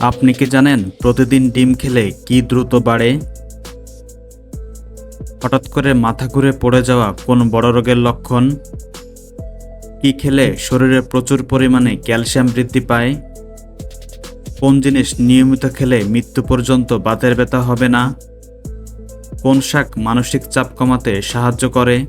আপনি কি জানেন প্রতিদিন ডিম খেলে কি দ্রুত বাড়ে? হঠাৎ করে মাথা ঘুরে পড়ে যাওয়া কোন বড় রোগের লক্ষণ? কি খেলে শরীরে প্রচুর পরিমাণে ক্যালসিয়াম বৃদ্ধি পায়? কোন জিনিস নিয়মিত খেলে মৃত্যু পর্যন্ত বাতের ব্যথা হবে না? কোন শাক মানসিক চাপ কমাতে সাহায্য করে?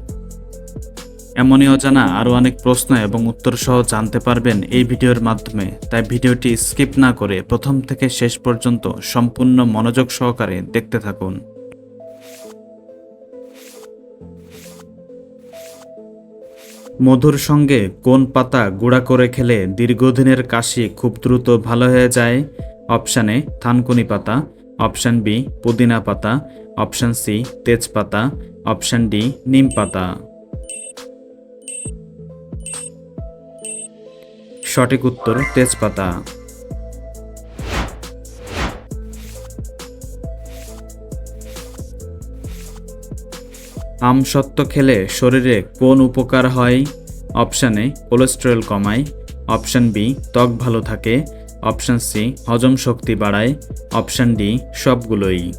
এমনই অজানা আরও অনেক প্রশ্ন এবং উত্তর সহ জানতে পারবেন এই ভিডিওর মাধ্যমে। তাই ভিডিওটি স্কিপ না করে প্রথম থেকে শেষ পর্যন্ত সম্পূর্ণ মনোযোগ সহকারে দেখতে থাকুন। মধুর সঙ্গে কোন পাতা গুঁড়া করে খেলে দীর্ঘদিনের কাশি খুব দ্রুত ভালো হয়ে যায়? অপশান থানকুনি পাতা। অপশান বি, পুদিনা পাতা। অপশান সি, তেজপাতা। অপশান ডি, নিম পাতা। সঠিক উত্তর তেজপাতা। আমসত্ত্ব খেলে শরীরে কোন উপকার হয়? অপশান এ কোলেস্টেরল কমায়। অপশান বি, ত্বক ভালো থাকে। অপশান সি, হজম শক্তি বাড়ায়। অপশান ডি, সবগুলোই।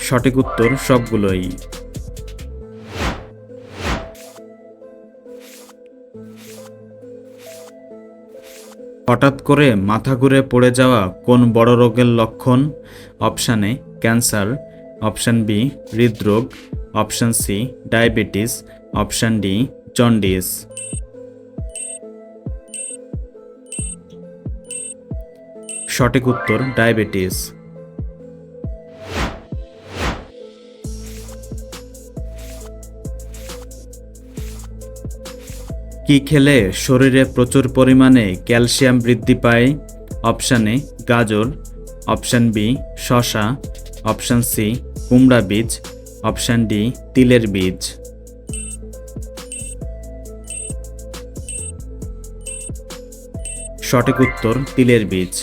সঠিক উত্তর সবগুলোই। হঠাৎ করে মাথা ঘুরে পড়ে যাওয়া কোন বড় রোগের লক্ষণ? Option A, cancer. Option B, হৃদরোগ। Option C, diabetes. Option D, jaundice. সঠিক উত্তর, ডায়াবেটিস। কি খেলে শরীরে প্রচুর পরিমাণে ক্যালসিয়াম বৃদ্ধি পায়? অপশান এ, গাজর। অপশান বি শশা অপশান সি, কুমড়া বীজ। অপশান ডি, তিলের বীজ। সঠিক উত্তর, তিলের বীজ।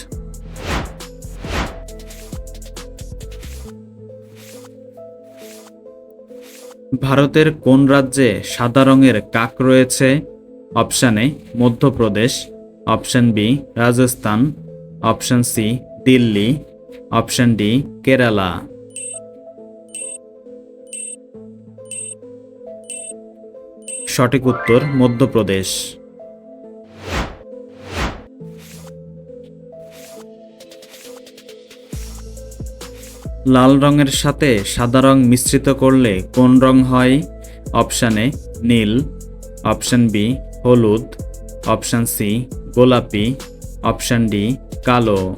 ভারতের কোন রাজ্যে সাদা রঙের কাক রয়েছে? Option A, Madhya Pradesh, option B, Rajasthan, option C, Delhi, option D, Kerala. সঠিক উত্তর, মধ্যপ্রদেশ। লাল রঙের সাথে সাদা রং মিশ্রিত করলে কোন রং হয়? অপশান এ, নীল। অপশান বি হলুদ, অপশান সি, গোলাপি, অপশান ডি, কালো।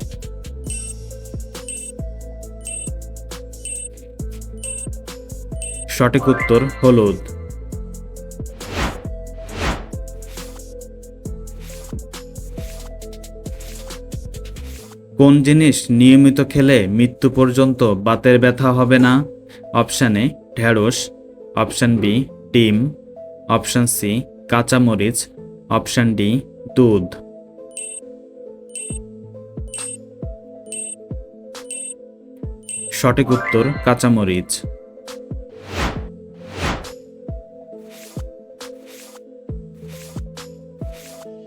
সঠিক উত্তর হলুদ। কোন জিনিস নিয়মিত খেলে মৃত্যু পর্যন্ত বাতের ব্যথা হবে না? অপশান এ অপশান বি, ডিম, অপশান সি কাঁচামরিচ, অপশান ডি, দুধ। সঠিক উত্তর, কাঁচামরিচ।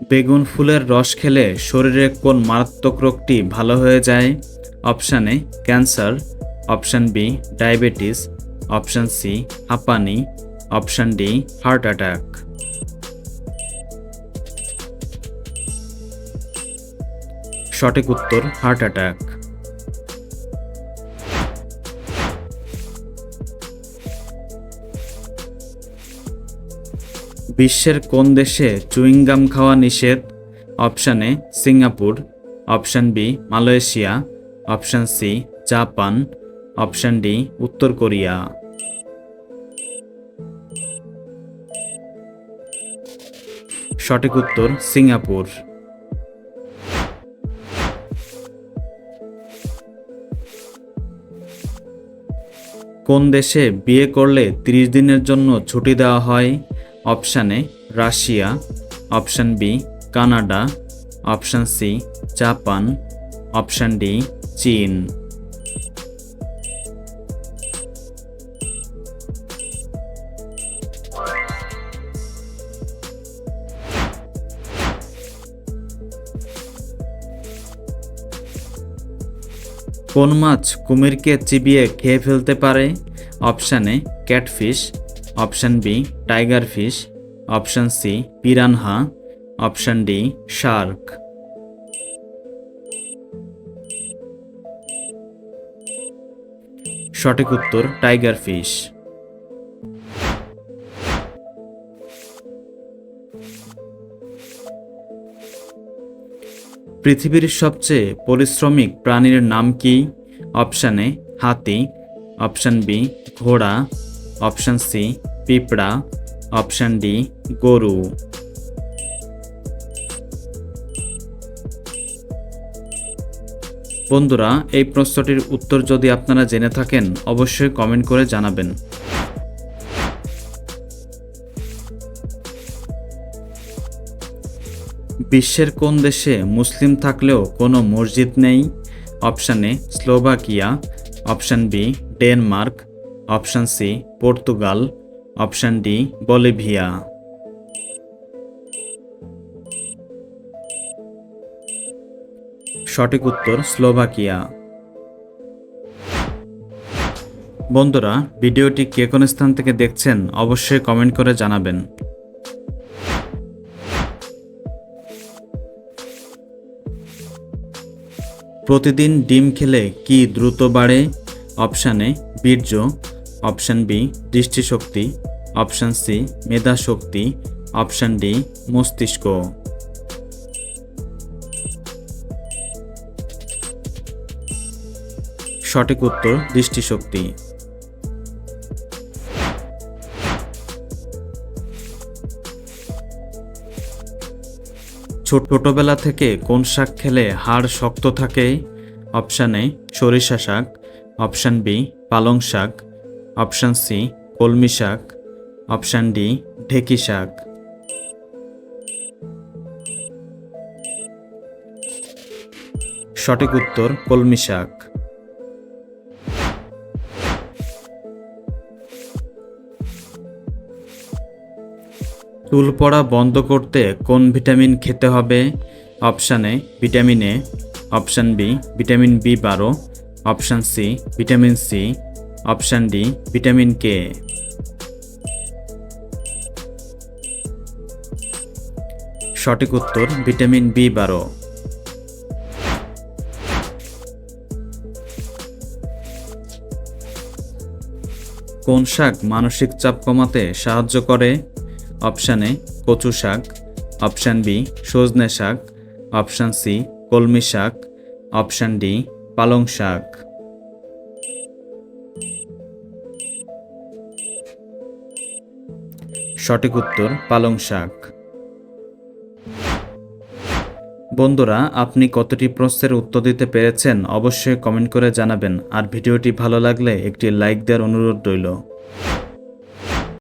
বেগুন ফুলের রস খেলে শরীরে কোন মারাত্মক রোগটি ভালো হয়ে যায়? Option A, cancer. Option B, diabetes. Option C, হাঁপানি। Option D, heart attack. সঠিক উত্তর, হার্ট অ্যাটাক। বিশ্বের কোন দেশে চুইংগাম খাওয়া নিষেধ? Option A, Singapore. Option B, Malaysia. Option C, Japan. Option D, উত্তর কোরিয়া। সঠিক উত্তর, সিঙ্গাপুর। কোন দেশে বিয়ে করলে ৩০ দিনের জন্য ছুটি দেওয়া হয়? Option A, Russia. Option B, Canada. Option C, Japan. Option D, চীন। কোন মাছ কুমিরকে চিবিয়ে খেয়ে ফেলতে পারে? Option A, catfish. Option B, tiger fish. Option C, piranha. Option D, shark. সঠিক উত্তর, টাইগার ফিশ। পৃথিবীর সবচেয়ে পরিশ্রমিক প্রাণীর নাম কি? অপশান এ, হাতি। অপশান বি, ঘোড়া। অপশান সি, পিঁপড়া। অপশান ডি, গরু। বন্ধুরা, এই প্রশ্নটির উত্তর যদি আপনারা জেনে থাকেন, অবশ্যই কমেন্ট করে জানাবেন। বিশ্বের কোন দেশে মুসলিম থাকলেও কোনো মসজিদ নেই? Option A, Slovakia. Option B, Denmark. Option C, Portugal. Option D, Bolivia. সঠিক উত্তর, স্লোভাকিয়া। বন্ধুরা, ভিডিওটি কে কোন স্থান থেকে দেখছেন অবশ্যই কমেন্ট করে জানাবেন। প্রতিদিন ডিম খেলে কি দ্রুত বাড়ে? অপশান এ, বীর্য। অপশান বি, দৃষ্টিশক্তি। অপশান সি মেধা শক্তি অপশান ডি, মস্তিষ্ক। সঠিক উত্তর, দৃষ্টিশক্তি। ছোটবেলা থেকে কোন শাক খেলে হাড় শক্ত থাকে? অপশান এ, সরিষা শাক। অপশান বি, পালং শাক। অপশান সি, কলমি শাক। অপশান ডি, ঢেকি শাক। সঠিক উত্তর, কলমি শাক। চুল পড়া বন্ধ করতে কোন ভিটামিন খেতে হবে? Option A, vitamin A, option B, vitamin B বারো, option C, vitamin C, option D, vitamin K. সঠিক উত্তর, ভিটামিন বি বারো। কোন শাক মানসিক চাপ কমাতে সাহায্য করে? অপশান এ কচু শাক, অপশান বি সজনে শাক, অপশান সি কলমি শাক, অপশান ডি পালং শাক। সঠিক উত্তর পালং শাক। বন্ধুরা, আপনি কতটি প্রশ্নের উত্তর দিতে পেরেছেন অবশ্যই কমেন্ট করে জানাবেন। আর ভিডিওটি ভালো লাগলে একটি লাইক দেওয়ার অনুরোধ রইল।